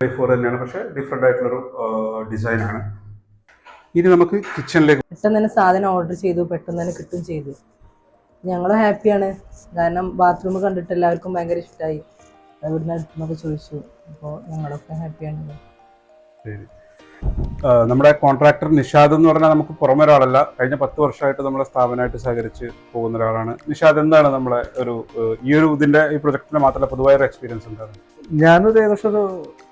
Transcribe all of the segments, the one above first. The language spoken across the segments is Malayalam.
ഫോർ തന്നെയാണ്. പക്ഷേ ഡിഫറെന്റ് ആയിട്ടുള്ളൊരു ഡിസൈനാണ് ഇനി നമുക്ക് കിച്ചണിലേക്ക് പെട്ടെന്ന് തന്നെ സാധനം ഓർഡർ ചെയ്തു പെട്ടെന്ന് തന്നെ കിട്ടും ചെയ്തു. ഞങ്ങളും ഹാപ്പിയാണ് കാരണം ബാത്റൂം കണ്ടിട്ട് എല്ലാവർക്കും ഭയങ്കര ഇഷ്ടമായി എവിടുന്ന് അടുത്തുനിന്നൊക്കെ ചോദിച്ചു. അപ്പോൾ ഞങ്ങളൊക്കെ ഹാപ്പിയാണ് ശരി. നമ്മുടെ കോൺട്രാക്ടർ നിഷാദ് എന്ന് പറഞ്ഞാൽ നമുക്ക് പുറമെ ഒരാളല്ല. കഴിഞ്ഞ പത്ത് വർഷമായിട്ട് നമ്മളെ സ്ഥാപനമായിട്ട് സഹകരിച്ച് പോകുന്ന ഒരാളാണ്. നിഷാദ് എന്താണ് നമ്മളെ ഒരു ഈ ഒരു ഇതിന്റെ ഈ പ്രൊജക്ടിന് മാത്രമല്ല പൊതുവായ ഒരു എക്സ്പീരിയൻസ് എന്താണ്? ഞാനൊരു ഏകദേശം ഒരു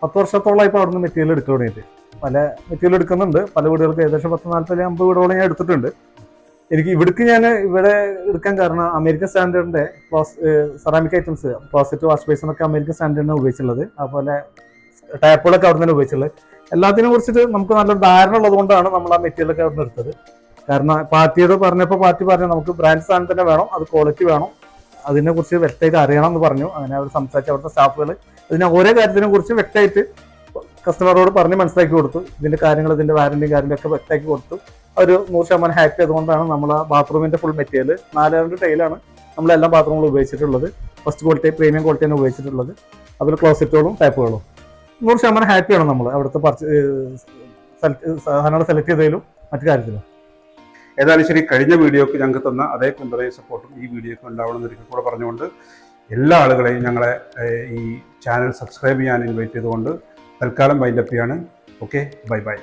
പത്ത് വർഷത്തോളമായി ഇപ്പോൾ അവിടുന്ന് മെറ്റീരിയൽ എടുക്കാൻ വേണ്ടിയിട്ട് പല മെറ്റീരിയൽ എടുക്കുന്നുണ്ട്. പല വീടുകൾക്ക് ഏകദേശം പത്ത് നാൽപ്പത് അമ്പത് വീടുകളോളം ഞാൻ എടുത്തിട്ടുണ്ട്. എനിക്ക് ഇവിടേക്ക് ഞാൻ ഇവിടെ എടുക്കാൻ കാരണം അമേരിക്കൻ സ്റ്റാൻഡേർഡിന്റെ സെറാമിക് ഐറ്റംസ് ക്ലോസറ്റ് വാഷ് ബേസിനൊക്കെ അമേരിക്കൻ സ്റ്റാൻഡേർഡിനാണ് ഉപയോഗിച്ചുള്ളത്. അതുപോലെ ടാപ്പുകളൊക്കെ അവിടെ തന്നെ ഉപയോഗിച്ചുള്ളത്. എല്ലാത്തിനെ കുറിച്ചിട്ട് നമുക്ക് നല്ലൊരു ധാരണ ഉള്ളത് കൊണ്ടാണ് നമ്മൾ ആ മെറ്റീരിയലൊക്കെ അവിടെ നിന്ന് എടുത്തത്. കാരണം പാർട്ടിയോട് പറഞ്ഞപ്പോൾ പാർട്ടി പറഞ്ഞു നമുക്ക് ബ്രാൻഡ് സാധനം തന്നെ വേണം അത് ക്വാളിറ്റി വേണം അതിനെ കുറിച്ച് വ്യക്തമായിട്ട് അറിയണം എന്ന് പറഞ്ഞു. അങ്ങനെ അവർ സംസാരിച്ച് അവിടുത്തെ സ്റ്റാഫുകൾ അതിനെ ഓരോ കാര്യത്തിനെ കുറിച്ച് വ്യക്തമായിട്ട് കസ്റ്റമറോട് പറഞ്ഞ് മനസ്സിലാക്കി കൊടുത്തു. ഇതിന്റെ കാര്യങ്ങൾ ഇതിന്റെ വാറന്റിയും കാര്യങ്ങളൊക്കെ വ്യക്തമാക്കി കൊടുത്തു. ഒരു നൂറ് ശതമാനം ഹാപ്പി ആയതുകൊണ്ടാണ് നമ്മൾ ആ ബാത്റൂമിന്റെ ഫുൾ മെറ്റീരിയൽ നാലാണ്ട് ടൈലാണ് നമ്മൾ ബാത്റൂമുകളും ഉപയോഗിച്ചിട്ടുള്ളത്. ഫസ്റ്റ് ക്വാളിറ്റി പ്രീമിയം ക്വാളിറ്റി ക്വാളിറ്റിയാണ് ഉപയോഗിച്ചിട്ടുള്ളത്. അതുപോലെ ക്ലോസറ്റുകളും ടൈപ്പുകളും നൂറ് ശതമാനം ഹാപ്പിയാണ് നമ്മൾ അവിടുത്തെ സാധനങ്ങൾ സെലക്ട് ചെയ്തതിലും മറ്റു കാര്യത്തിലും. ഏതായാലും ശരി കഴിഞ്ഞ വീഡിയോക്ക് ഞങ്ങൾക്ക് തന്ന അതേ പിന്തുണ സപ്പോർട്ടും ഈ വീഡിയോക്ക് ഉണ്ടാവണം എന്നൊരിക്കൽ കൂടെ പറഞ്ഞുകൊണ്ട് എല്ലാ ആളുകളെയും ഞങ്ങളെ ഈ ചാനൽ സബ്സ്ക്രൈബ് ചെയ്യാൻ ഇൻവൈറ്റ് ചെയ്തുകൊണ്ട് തൽക്കാലം വൈൻഡപ്പ് ചെയ്യാണ്. Okay bye bye